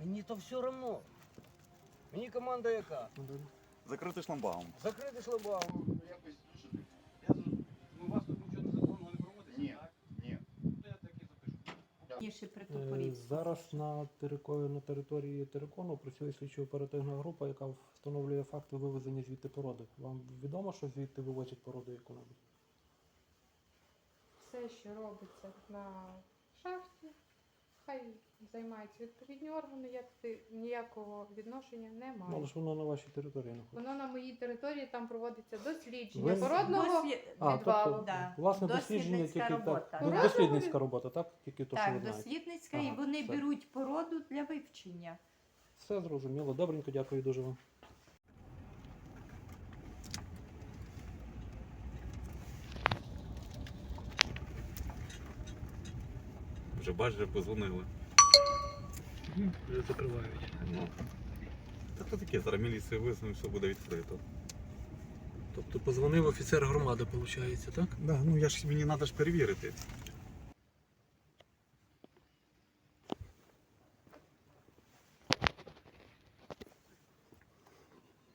Мені то все одно. Мені команда яка? Закритий шламбаум. Закрити шлагбаум. Якось слушайте. Я ну, у вас тут нічого незаконного не проводиться? Ні, так? ні. То я так і запишу. Ніше при Е, Топорівську. Зараз на, терико- на території Терикону працює слідчо-оперативна група, яка встановлює факти вивезення звідти породи. Вам відомо, що звідти вивозять породу яку-небудь? все, що робиться на шахті, хай займаються відповідні органи, я туди ніякого відношення не Ну, маю. але ж воно на вашій території знаходиться. Воно на моїй території там проводиться дослідження Ви- породного Дослід- А, відвалу. тобто, Да. власне, дослідження Дослідницька тільки робота. так. Ну, Породного дослідницька робота, так? Тільки то, що ви Так, знаєте. дослідницька, і Ага, вони все. беруть породу для вивчення. Все зрозуміло. Добренько, дякую дуже вам. Вже бачиш, вже позвонили. Вже закривають. Ну. Та то таке, зараз міліція висунуть, все буде відкрито. Тобто позвонив офіцер громади, виходить, так? Да, ну я ж мені треба ж перевірити.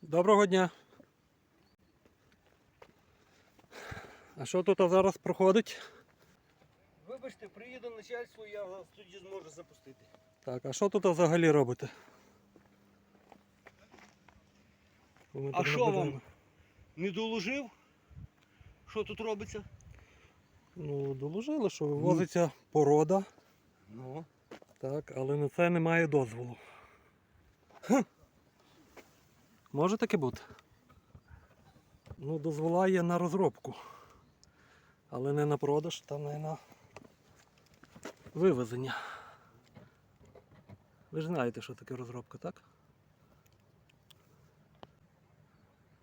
Доброго дня. А що тут зараз проходить? Вибачте, приїде начальство, я вас тоді зможу запустити. Так, а що тут взагалі робите? Ми А що вам? Не доложив? Що тут робиться? Ну, доложили, що вивозиться порода, Ну. так, але на це немає дозволу. Хм. Може таке бути? Ну, дозвола є на розробку. Але не на продаж та не на вивезення. Ви ж знаєте, що таке розробка, так?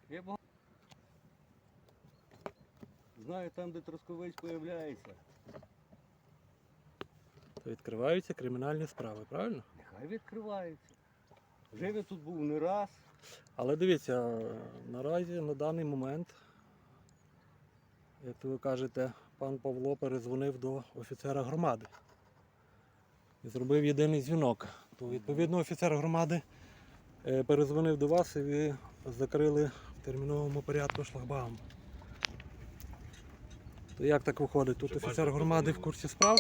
Я бага- Знаю там, де тросковець появляється. То відкриваються кримінальні справи, правильно? Нехай відкривається. Вже він тут був не раз. Але дивіться, наразі на даний момент, як ви кажете, пан Павло перезвонив до офіцера громади і зробив єдиний дзвінок. То відповідно офіцер громади е, перезвонив до вас і ви закрили в терміновому порядку шлагбаум. То як так виходить? Тут офіцер громади в курсі справ?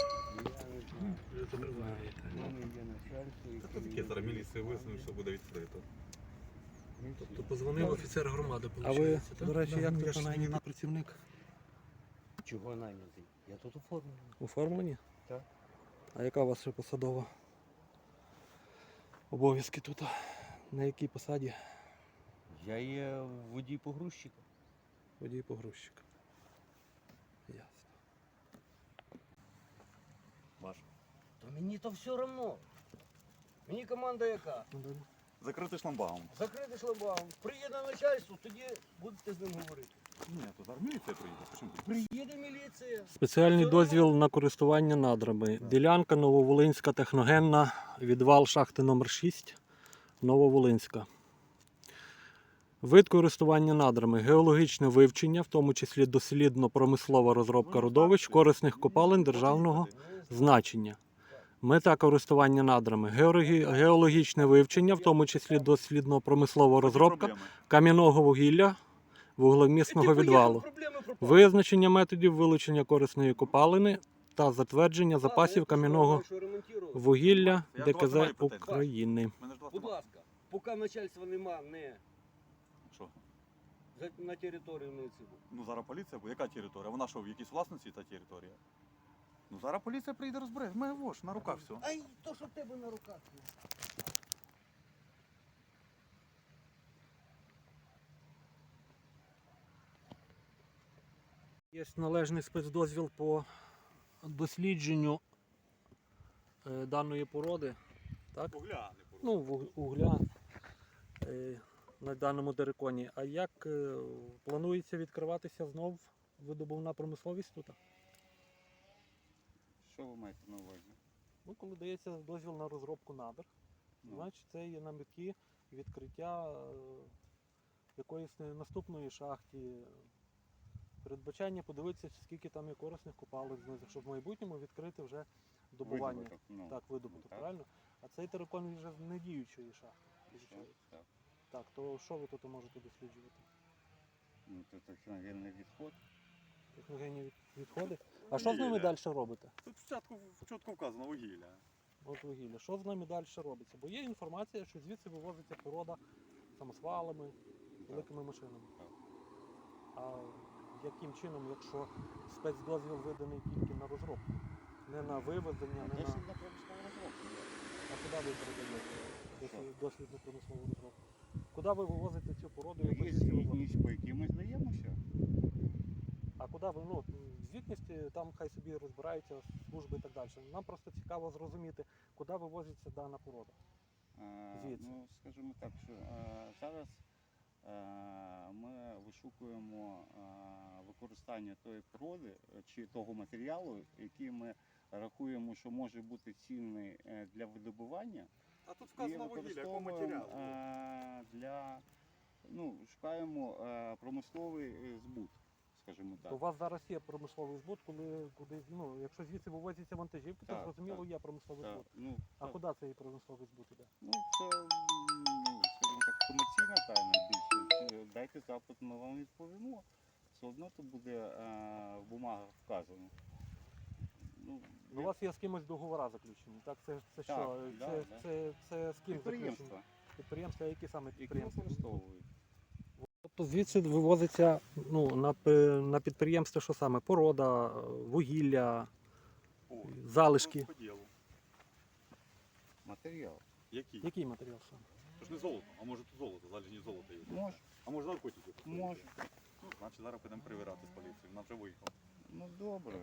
Та таке, зараз міліція висунуть, все буде відкрито. Тобто позвонив офіцер громади, А ви, виходить, до речі, як ну, тут найнятий працівник? Чого найнятий? Я тут оформлений. Оформлені? Так. А яка у вас ще посадова? Обов'язки тут? На якій посаді? Я є водій погрузчика. Водій погрузчик. Ясно. Ваш. То мені то все одно. Мені команда яка? Ну. Закритий шламбаум. Закрити шлагбаум. Приїде начальство, тоді будете з ним говорити. Ні, приїде. Міліція. Спеціальний дозвіл на користування надрами. Ділянка Нововолинська техногенна, відвал шахти номер 6 Нововолинська. Вид користування надрами, геологічне вивчення, в тому числі дослідно-промислова розробка родовищ, корисних копалин державного значення. Мета користування надрами, геологі- геологічне вивчення, в тому числі дослідно-промислова розробка кам'яного вугілля, вуглемісного відвалу. Визначення методів вилучення корисної копалини та затвердження запасів кам'яного вугілля ДКЗ. України. Ж Будь ласка, поки начальства нема, не Що? на територію не цього. Ну зараз поліція, бо яка територія? Вона що, в якійсь власності та територія? Ну зараз поліція прийде розбере. Ми вож, на руках все. Ай, то що в тебе на руках. Є належний спецдозвіл по дослідженню е, даної породи. Так? Угля, не порушуй. Ну, вуг- угля е, на даному дереконі. А як е, планується відкриватися знов видобувна промисловість тут? Що ви маєте на увазі? Ну, коли дається дозвіл на розробку надр, Ну. значить це є на меті відкриття якоїсь наступної шахті. Передбачання подивитися, скільки там є корисних копалок знизу, щоб в майбутньому відкрити вже добування. Видобуток, ну. Так, видобуток, так. правильно? А цей терикон вже з недіючої шахти. виходить. Так. Так, то що ви тут можете досліджувати? Ну, це техногенний відход. Техногенні від- відходи. А що з ними Вугілля. далі робите? Тут спочатку чітко вказано вугілля. От вугілля. Що з ними далі робиться? Бо є інформація, що звідси вивозиться порода самосвалами, великими машинами. Так. А яким чином, якщо спецдозвіл виданий тільки на розробку, не на вивезення, не на. Досить на промислову розробку. А куди ви передаєте дослід- дослідну промислову розробку? Куди ви вивозите цю породу, Ну, Є звітність, по якій ми здаємося. А куди ви, ну, звітності, там хай собі розбираються служби і так далі. Нам просто цікаво зрозуміти, куди вивозиться дана порода. Звідси. Ну, скажімо так, що е, зараз ми вишукуємо е, використання тої породи е, чи того матеріалу, який ми рахуємо, що може бути цінний е, для видобування. А тут вказано вугілля, якого матеріалу. е, для ну, шукаємо е, промисловий е, збут, скажімо так. у вас зараз є промисловий збут, коли куди, ну, якщо звідси вивозяться вантажівки, то зрозуміло так. є промисловий Так, збут. ну, А так. куди цей промисловий збут іде? Ну, це, ну, скажімо так, комерційна тайна більше. Чи Дайте запит, ми вам відповімо. Все одно то буде е, в бумагах вказано. Ну, Ну, у вас є з кимось договора заключені, так? Це, це що? Так, це, да, це, да. це, з ким заключені? підприємства, Підприємства, які саме які підприємства? використовують. Тобто звідси вивозиться ну, на, пе- на підприємстві що саме? Порода, е, вугілля, О, залишки. розподілу. Матеріал. Які? Який матеріал саме? Це ж не золото, а може тут золото, залежні золото є. Може, А може наркотики? може. Ну, значить зараз підемо перевіряти з поліцією, вона вже виїхала. Ну добре.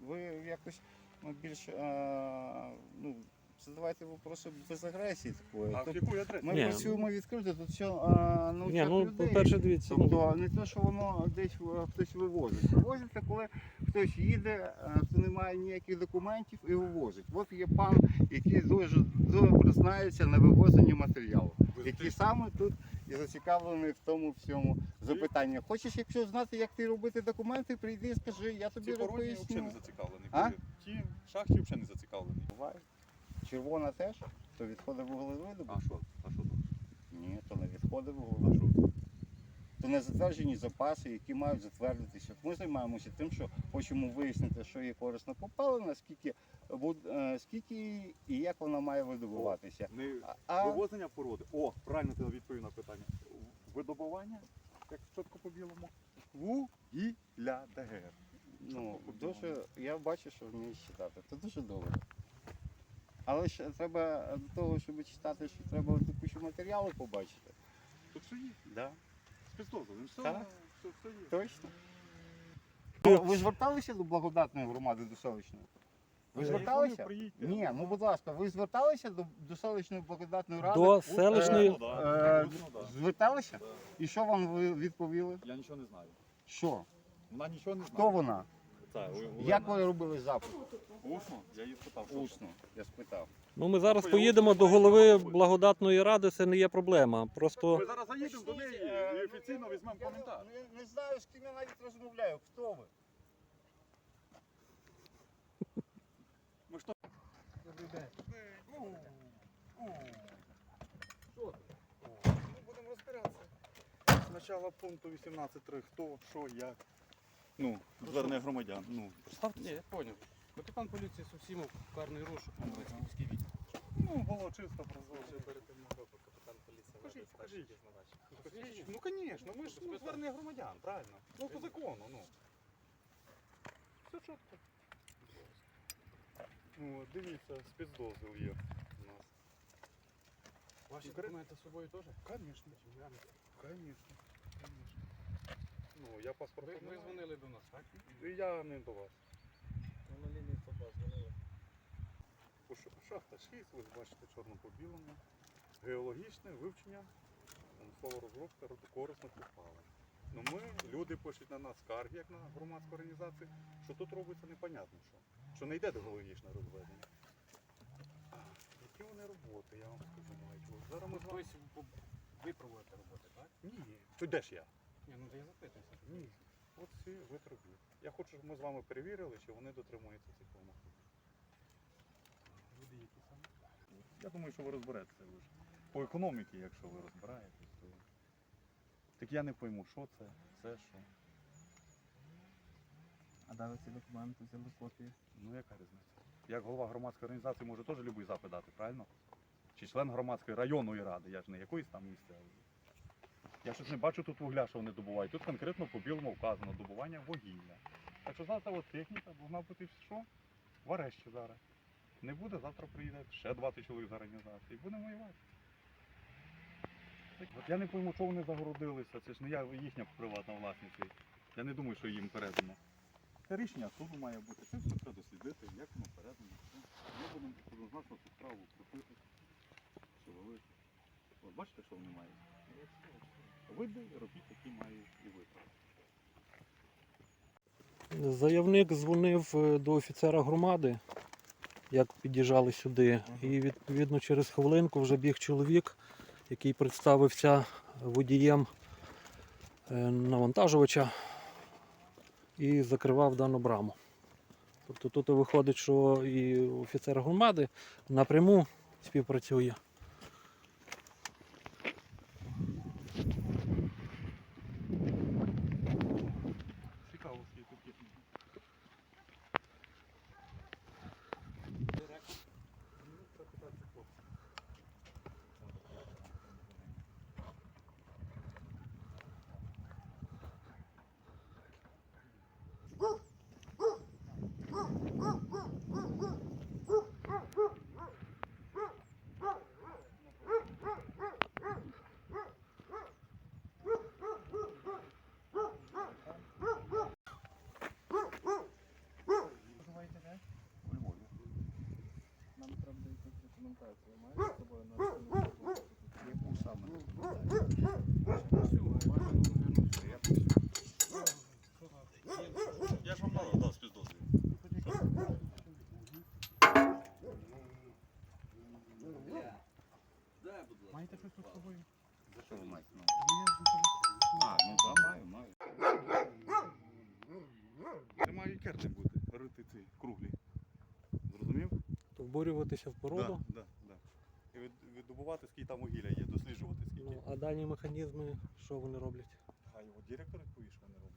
Ви якось ну, більш е, ну, задавайте вопроси без агресії такої. А в Тут яку адресу? ми Ні. працюємо відкрито, тут все е, Ні, ну, людей. по-перше, дивіться, ну, Тобто не те, що воно десь е, хтось вивозить. Вивозиться, коли хтось їде, е, хто не має ніяких документів і вивозить. От є пан, який дуже добре знається на вивозенні матеріалу, який саме тут і зацікавлений в тому всьому запитанні. Хочеш, якщо знати, як ти робити документи, прийди і скажи, я тобі Ці породні взагалі не зацікавлені. А? Ті шахті взагалі не зацікавлені. Буває. Червона теж, то відходи вуглевидобутку. А що? А що там? Ні, то не відходи що? То не затверджені запаси, які мають затвердитися. Ми займаємося тим, що хочемо вияснити, що є корисна попалина, скільки, е, скільки і як вона має видобуватися. Не А, вивозення породи. О, правильно ти відповів на питання. Видобування, як чітко по білому. Вугілля ДГР. ну, дуже, я бачу, що вмієш читати. Це дуже добре. Але ж треба до того, щоб читати, що треба таку матеріалу побачити. Тут все є. Да? Спецдозвіл, все, Так. все, все є. Точно. Ви зверталися до благодатної громади до селищної? Ви Я зверталися? приїдьте. Ні, ну будь ласка, ви зверталися до, до селищної благодатної ради? До Е, селищної. Ну, да. е, Ну, да. Зверталися? І що вам ви відповіли? Я нічого не знаю. Що? Вона нічого не знає. Хто вона? Це, Як ви робили запит? Усно? Я її спитав. що Усно, я спитав. Ну, ми зараз поїдемо до голови благодатної ради, це не є проблема. Просто Ми зараз заїдемо до неї і офіційно візьмемо коментар. Не, не знаю, з ким я навіть розмовляю. Хто ви? Ми що? Ми будемо розбиратися. Спочатку пункту 18.3. Хто, що, як. Ну, звернення громадян. Ну, Ні, я поняв. Капітан поліції Сусімов, карний розшук, Мовецький відділ. ну, було чисто прозоро. Капітан поліції Покажіть, покажіть. Покажіть. Ну, звісно, ми ж ну, звернення громадян, правильно. Ну, по закону, ну. Все чітко. Ну, от дивіться, спецдозвіл є у нас. Ваші Конкретно? документи з собою теж? Конечно, конечно, конечно. Ну, я паспорт Ви, ви дзвонили до нас, так? І я не до вас. На лінії 102 дзвонили. Шахта 6, ви бачите чорно по білому. Геологічне вивчення, слово розробка корисних копалин. Ну ми, люди пишуть на нас скарги, як на громадську організацію, що тут робиться непонятно що. Що не йде до геологічного розведення. А, які вони роботи, я вам скажу навіть. От Зараз ми з вами... Тобто ви проводите роботи, так? Ні, то де ж я? Ні, ну я запитуюся. Ні. От всі витроби. Я хочу, щоб ми з вами перевірили, чи вони дотримуються цих вимог. Люди які саме? Я думаю, що ви розберетеся ж. По економіці, якщо ви розбираєтесь, то. Так я не пойму, що це, це що. А де ви ці документи взяли копії? Ну яка різниця? Як голова громадської організації може теж любий запит дати, правильно? Чи член громадської районної ради, я ж не якоїсь там місцевої. Я щось не бачу тут вугля, що вони добувають. Тут конкретно по білому вказано добування вугілля. Так що завтра от техніка повинна бути що? В арешті зараз. Не буде, завтра приїде ще 20 чоловік з організації. Будемо воювати. От я не пойму, чого вони загородилися. Це ж не я їхня приватна власність. Я не думаю, що їм передано. Це рішення суду має бути. Це все треба дослідити, як воно передано. Ми будемо однозначно цю справу крутити, силовити. От бачите, що вони мають? Види робіть, які мають і ви. Заявник дзвонив е, до офіцера громади, як під'їжджали сюди. І відповідно через хвилинку вже біг чоловік, який представився водієм е, навантажувача і закривав дану браму. Тобто тут виходить, що і офіцер громади напряму співпрацює. Цікаво, скільки тут є. Нам треба якусь документацію. Маєте з собою на Яку саме? Я ж вам мало дав співдозвіл. Маєте щось тут з собою? За мать. Ну, я А, ну так, маю, маю. Це мають керти бути, рити ці круглі. Зрозумів? Вбурюватися в породу. Да, да, да. І від, віддобувати, скільки там вугілля є, досліджувати скільки. Ну, а дані механізми, що вони роблять? А його директор відповість, що вони роблять.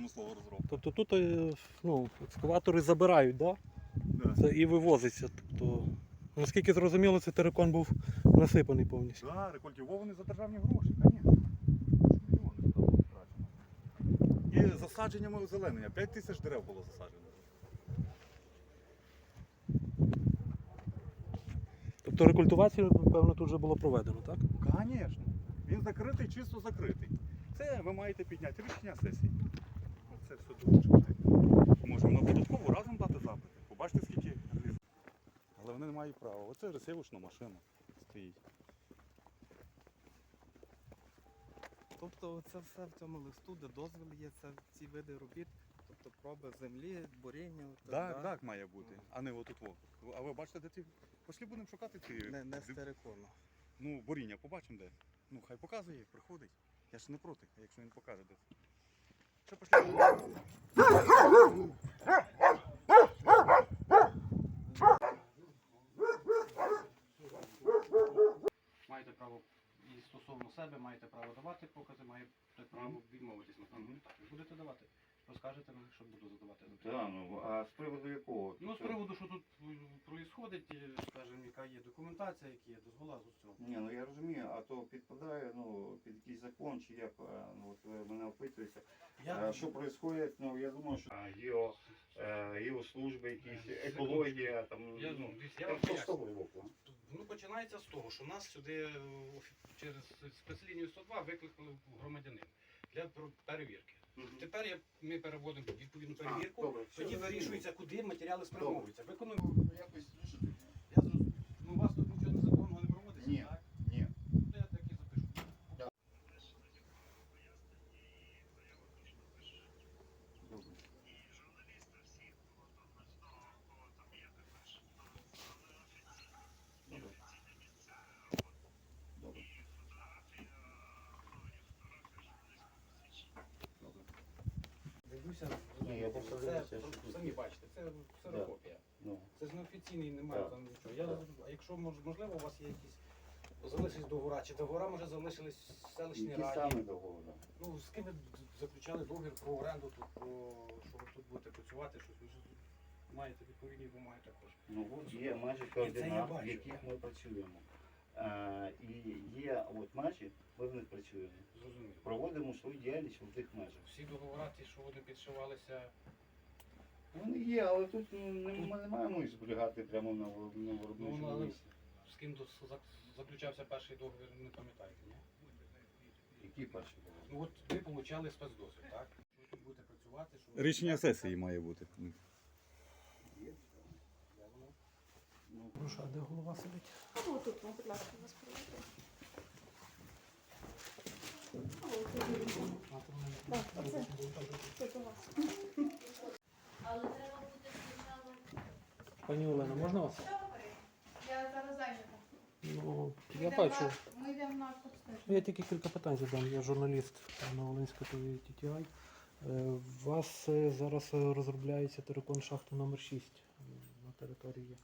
Промислова розробка. Тобто тут е, ну, екскаватори забирають, да? Да. Це і вивозиться. Тобто, наскільки зрозуміло, цей терикон був насипаний повністю. Да, рекультивований за державні гроші, звісно. І засадженнями озеленення. 5 тисяч дерев було засаджено. Тобто рекультивація, певно, тут вже було проведено, так? Звісно. Він закритий, чисто закритий. Це ви маєте підняти рішення сесії. Оце все долучити. Можемо на податкову разом дати запити. Побачите, скільки гріз. Але вони не мають права. Оце ресивушна машина стоїть. Тобто це все в цьому листу, де дозвіл є, це ці види робіт, тобто проби землі, буріння. от Так, так має бути, а не отут. во. А ви бачите, де ці. Пошли будемо шукати ці. Не, не ди- стерикону. Ну, боріння, побачимо де. Ну, хай показує, приходить. Я ж не проти, якщо він покаже де. Маєте право і стосовно себе, маєте право давати покази, маєте право відмовитись. Напевно, Мгм. так. Будете давати. Розкажете нам, що буду задавати запитання. Так, ну а з приводу якого? Ну, з приводу, що тут відбувається, скажімо, яка є документація, які є дозвола з усього. Ні, ну я розумію, а то підпадає ну, під якийсь закон, чи як е, ну, от ви мене опитуєте. Я, А що відбувається, ну я думаю, що гео, геослужби, якісь екологія, там я, ну, дивіться, я там вам все з поясню. того боку. Ну, починається з того, що нас сюди е, офі- через спецлінію 102 викликали громадянин для пер- перевірки. Тепер я, ми переводимо відповідну перевірку, тоді вирішується, куди матеріали спрямовуються. Виконуємо. Якось дуже Я зрозумів. Ну, у вас тут нічого незаконного не проводиться, Ні. так? ні. Ну, я так і запишу. Добре. Добре. Добре. Добре. Дивлюся, Ні, я просто це, дивлюся, що- самі бачите, це ксерокопія. Ну, Це ж неофіційний, немає Так. там нічого. Я, Так. а якщо мож- можливо, у вас є якісь залишились договора, чи договора може залишились в селищній які раді? саме договори? Ну, з ким ви заключали договір про оренду тут, про що ви тут будете працювати, щось ви ж тут маєте відповідні бумаги також. Ну от є межі І це я координат, в бачу. яких ми працюємо. Е, і є от межі, ми в них працюємо. Зрозуміло. Проводимо свою діяльність в тих межах. Всі договори, ті, що вони підшивалися, Вони є, але тут ну, ми не маємо їх зберігати прямо на, на Ну, виробничому але- місці. з ким тут зак- заключався перший договір, не пам'ятаєте, ні? Які перші договори? Ну от ви получали спецдосвід, так? Що ви тут будете працювати, що ви- Рішення сесії має бути. Є. Де воно? Ну, Прошу, а де голова сидить? Або тут, ну, будь ласка, вас проведу. Це до вас. Пані Олена, можна вас? Я зараз зайнята. Ну, Ми я бачу. на- Ми йдемо на Ну. Я тільки кілька питань задам. Я журналіст на Волинської ТВ TTI. Е, У вас е, зараз е, розробляється терикон шахти номер 6 на території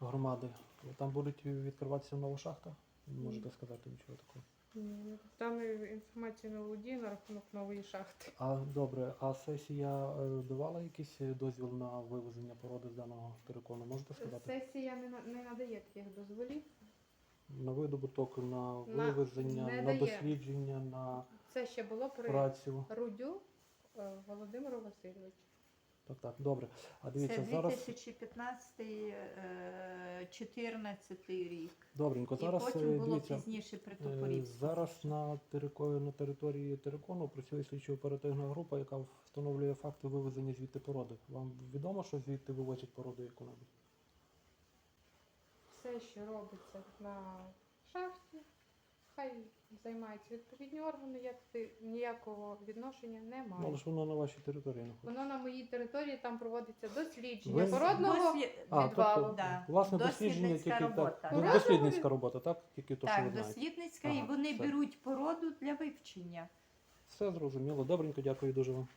громади. Там будуть відкриватися нова шахта? Можете сказати нічого такого? Ні, Там інформацію не володію на рахунок нової шахти. А добре, а сесія е, давала якийсь дозвіл на вивезення породи з даного терикону? Можете сказати? Сесія не, на- не надає таких дозволів. На видобуток, на На- вивезення, не на дає. дослідження, на Це ще було при працю. Рудю е, Володимиру Васильовичу. Так, так, добре. А Це дивіться, зараз 2015-2014 рік. добренько. І Зараз е, потім було дивіться. пізніше при Е. Зараз на, терико- на території Терикону працює слідчо-оперативна група, яка встановлює факти вивезення звідти породи. Вам відомо, що звідти вивозять породу яку-небудь? Все, що робиться на шахті, хай займаються відповідні органи. Я туди ніякого відношення не маю. але ж воно на вашій території знаходиться. Воно на моїй території там проводиться дослідження Ви- породного Досвід- А, відвалу. тобто, Да. власне, дослідження Дослідницька тільки робота. так. Ну, ну, дослідницька робота, так? Тільки то, що Так, ви знаєте. дослідницька, Ага, і вони все. беруть породу для вивчення. Все зрозуміло. Добренько, дякую дуже вам.